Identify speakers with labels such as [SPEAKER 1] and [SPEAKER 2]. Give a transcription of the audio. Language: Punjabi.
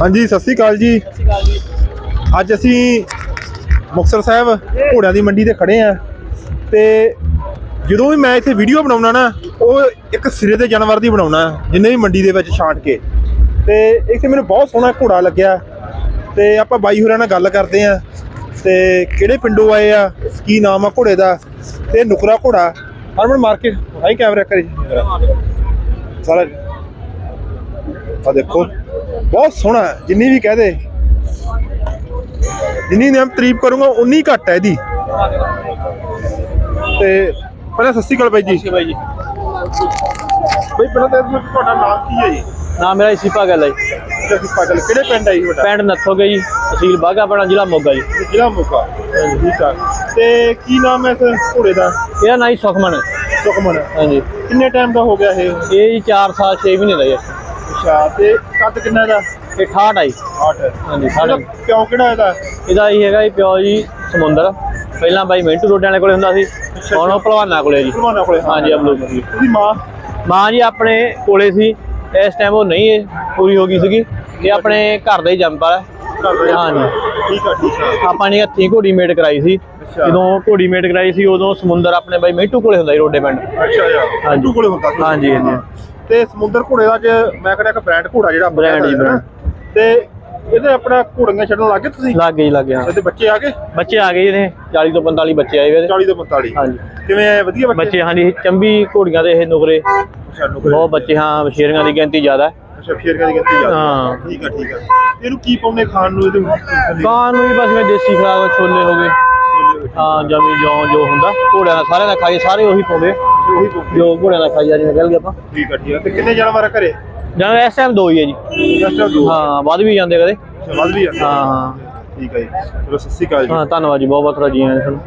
[SPEAKER 1] ਹਾਂਜੀ ਸਤਿ ਸ੍ਰੀ ਅਕਾਲ ਜੀ। ਅੱਜ ਅਸੀਂ ਮੁਕਤਸਰ ਸਾਹਿਬ ਘੋੜਿਆਂ ਦੀ ਮੰਡੀ ਤੇ ਖੜੇ ਆ ਤੇ ਜਦੋਂ ਵੀ ਮੈਂ ਇੱਥੇ ਵੀਡੀਓ ਬਣਾਉਣਾ ਨਾ ਉਹ ਇੱਕ ਸਿਰੇ ਦੇ ਜਾਨਵਰ ਦੀ ਬਣਾਉਣਾ ਜਿੰਨੇ ਵੀ ਮੰਡੀ ਦੇ ਵਿੱਚ ਛਾਂਟ ਕੇ। ਤੇ ਇੱਥੇ ਮੈਨੂੰ ਬਹੁਤ ਸੋਹਣਾ ਘੋੜਾ ਲੱਗਿਆ। ਤੇ ਆਪਾਂ ਬਾਈ ਹੋਰਾਂ ਨਾਲ ਗੱਲ ਕਰਦੇ ਆ ਤੇ ਕਿਹੜੇ ਪਿੰਡੋਂ ਆਏ ਆ ਕੀ ਨਾਮ ਆ ਘੋੜੇ ਦਾ ਤੇ ਨੁਕਰਾ ਘੋੜਾ। ਹਰਮਨ ਮਾਰਕੀਟ ਹਾਈ ਕੈਮਰਾ ਕਰੀ ਸਾਰਾ ਆ ਦੇਖੋ। ਬਹੁਤ ਸੋਹਣਾ ਹੈ, ਜਿੰਨੀ ਵੀ ਕਹਦੇ ਜਿੰਨੀ ਮੈਂ ਤਾਰੀਫ ਕਰੂੰਗਾ ਉਨੀ ਘੱਟ ਹੈ ਇਹਦੀ। ਤੇ ਪਹਿਲਾਂ ਸਤਿ ਸ਼੍ਰੀ ਅਕਾਲ ਬਾਈ ਜੀ।
[SPEAKER 2] ਬਾਈ ਜੀ।
[SPEAKER 1] ਬਾਈ ਪਹਿਲਾਂ ਤਾਂ ਇਹ ਤੁਹਾਡਾ ਨਾਮ ਕੀ ਹੈ ਜੀ?
[SPEAKER 2] ਨਾਮ ਮੇਰਾ ਇਸੀਪਾ ਗੱਲ ਹੈ ਜੀ।
[SPEAKER 1] ਤੁਸੀਂ ਪਾਗਲ ਕਿਹੜੇ ਪਿੰਡ ਆਈ ਤੁਹਾਡਾ?
[SPEAKER 2] ਪਿੰਡ ਨੱਥੋਗੇ ਜੀ ਤਹਿਸੀਲ ਬਾਘਾਪਣਾ ਜ਼ਿਲ੍ਹਾ ਮੋਗਾ ਜੀ।
[SPEAKER 1] ਜ਼ਿਲ੍ਹਾ ਮੋਗਾ। ਠੀਕ ਆ। ਤੇ ਕੀ ਨਾਮ ਹੈ ਇਸ ਘੋੜੇ ਦਾ?
[SPEAKER 2] ਇਹਦਾ ਨਾਂ ਜੀ ਸੁਖਮਨ। ਹੈ।
[SPEAKER 1] ਸੁਖਮਨ।
[SPEAKER 2] ਹਾਂਜੀ।
[SPEAKER 1] ਕਿੰਨੇ ਟਾਈਮ ਦਾ ਹੋ ਗਿਆ ਇਹ?
[SPEAKER 2] ਇਹ ਜੀ 4 ਸਾਲ 6 ਮਹੀਨੇ ਦਾ ਜੀ
[SPEAKER 1] ਅੱਛਾ ਤੇ ਕੱਦ ਕਿੰਨਾ ਦਾ
[SPEAKER 2] ਇਹ 68 ਆਈ
[SPEAKER 1] 8
[SPEAKER 2] ਹਾਂਜੀ
[SPEAKER 1] ਕਿਹੜਾ ਇਹਦਾ?
[SPEAKER 2] ਇਹਦਾ ਇਹ ਹੈਗਾ ਜੀ ਪਿਓ ਜੀ ਸਮੁੰਦਰ। ਪਹਿਲਾਂ ਬਾਈ ਮਿੰਟੂ ਰੋਡਿਆਂ ਵਾਲੇ ਕੋਲੇ ਹੁੰਦਾ ਸੀ ਹੁਣ ਉਹ ਭਲਵਾਨਾਂ ਕੋਲੇ ਜੀ।
[SPEAKER 1] ਭਲਵਾਨਾਂ ਕੋਲੇ
[SPEAKER 2] ਹਾਂਜੀ ਅਬਲੂ ਜੀ
[SPEAKER 1] ਉਹਦੀ ਮਾਂ?
[SPEAKER 2] ਮਾਂ ਜੀ ਆਪਣੇ ਕੋਲੇ ਸੀ ਇਸ ਟਾਈਮ ਉਹ ਨਹੀਂ ਪੂਰੀ ਹੋ ਗਈ ਸੀਗੀ। ਇਹ ਆਪਣੇ ਘਰ ਦਾ ਹੀ ਜੰਮਪਲ ਹੈ ਹਾਂਜੀ।
[SPEAKER 1] ਠੀਕ ਆ ਠੀਕ ਆ।
[SPEAKER 2] ਆਪਾਂ ਨੇ ਹੱਥੀਂ ਘੋੜੀ ਮੇਟ ਕਰਾਈ ਸੀ।
[SPEAKER 1] ਅੱਛਾ।
[SPEAKER 2] ਜਦੋਂ ਘੋੜੀ ਮੇਟ ਕਰਾਈ ਸੀ ਉਦੋਂ ਸਮੁੰਦਰ ਆਪਣੇ ਬਾਈ ਮਿੰਟੂ ਕੋਲੇ ਹੁੰਦਾ ਸੀ ਰੋਡੇ ਪਿੰਡ।
[SPEAKER 1] ਅੱਛਾ ਯਾਰ
[SPEAKER 2] ਹਾਂਜੀ।
[SPEAKER 1] ਟੂ ਕੋਲੇ ਹੁੰਦਾ ਸੀ।
[SPEAKER 2] ਹਾਂਜੀ, ਹਾਂਜੀ।
[SPEAKER 1] ਤੇ ਸਮੁੰਦਰ ਘੋੜੇ ਦਾ ਅੱਜ ਮੈਂ ਕਹਿੰਦਾ ਇੱਕ ਬ੍ਰਾਂਡ ਘੋੜਾ ਜਿਹੜਾ ਆਪਣਾ
[SPEAKER 2] Brand ਹੀ
[SPEAKER 1] ਹੈਗਾ ਨਾ। ਤੇ ਇਹਦੇ ਆਪਣਾ ਘੋੜੀਆਂ ਛੱਡਣ ਲੱਗੇ ਤੁਸੀਂ?
[SPEAKER 2] ਲੱਗ ਗਈ ਲੱਗ ਗਿਆ
[SPEAKER 1] ਇਹਦੇ ਬੱਚੇ ਆ ਗਏ?
[SPEAKER 2] ਬੱਚੇ ਆ ਗਏ ਨੇ 40 ਤੋਂ 45 ਬੱਚੇ ਆਏ ਨੇ
[SPEAKER 1] 40 ਤੋਂ 45
[SPEAKER 2] ਹਾਂਜੀ।
[SPEAKER 1] ਕਿਵੇਂ ਆਏ? ਵਧੀਆ ਬੱਚੇ?
[SPEAKER 2] ਬੱਚੇ ਹਾਂਜੀ ਚੰਬੀ ਘੋੜੀਆਂ ਦੇ ਇਹ ਨੁਕਰੇ। ਬਹੁਤ ਬੱਚੇ ਹਾਂ ਸ਼ੇਰੀਆਂ ਦੀ ਗਿਣਤੀ ਜ਼ਿਆਦਾ ਹੈ।
[SPEAKER 1] ਅੱਛਾ ਫੇਰ ਕਦੀ ਕਿੱਥੇ ਜਾ
[SPEAKER 2] ਹਾਂ।
[SPEAKER 1] ਠੀਕ ਆ ਠੀਕ ਆ। ਇਹਨੂੰ ਕੀ ਪਾਉਂਦੇ ਖਾਣ ਨੂੰ ਇਹਦੇ
[SPEAKER 2] ਕਾਂ ਨੂੰ ਵੀ ਬਸ ਮੈਂ ਦੇਸੀ ਖਰਾਕ ਛੋਲੇ ਹੋ ਗਏ। ਹਾਂ ਜਮੀ ਜੌਂ ਜੋ ਹੁੰਦਾ ਘੋੜਿਆਂ ਦਾ ਸਾਰਿਆਂ ਦਾ ਖਾਈ ਸਾਰੇ ਉਹੀ ਪਾਉਂਦੇ
[SPEAKER 1] ਉਹੀ ਪਾਉਂਦੇ
[SPEAKER 2] ਜੋ ਘੋੜਿਆਂ ਦਾ ਖਾਈ ਆ ਜਿਵੇਂ ਕਹਿ ਆਪਾਂ।
[SPEAKER 1] ਠੀਕ ਆ ਠੀਕ ਆ। ਤੇ ਕਿੰਨੇ ਜਾਨਵਰ ਆ ਘਰੇ?
[SPEAKER 2] ਜਾਂ ਇਸ ਟਾਈਮ ਦੋ ਹੀ ਹੈ ਜੀ।
[SPEAKER 1] ਦੋ।
[SPEAKER 2] ਹਾਂ ਵੱਧ ਵੀ ਜਾਂਦੇ ਕਦੇ।
[SPEAKER 1] ਵੱਧ ਵੀ ਆ।
[SPEAKER 2] ਹਾਂ ਹਾਂ।
[SPEAKER 1] ਠੀਕ ਆ ਜੀ। ਚਲੋ ਸਤਿ ਸ਼੍ਰੀ ਅਕਾਲ ਜੀ।
[SPEAKER 2] ਹਾਂ ਧੰਨਵਾਦ ਜੀ ਬਹੁਤ ਬਹੁਤ ਰਾਜੀ ਹਾਂ ਤੁਹਾਨੂੰ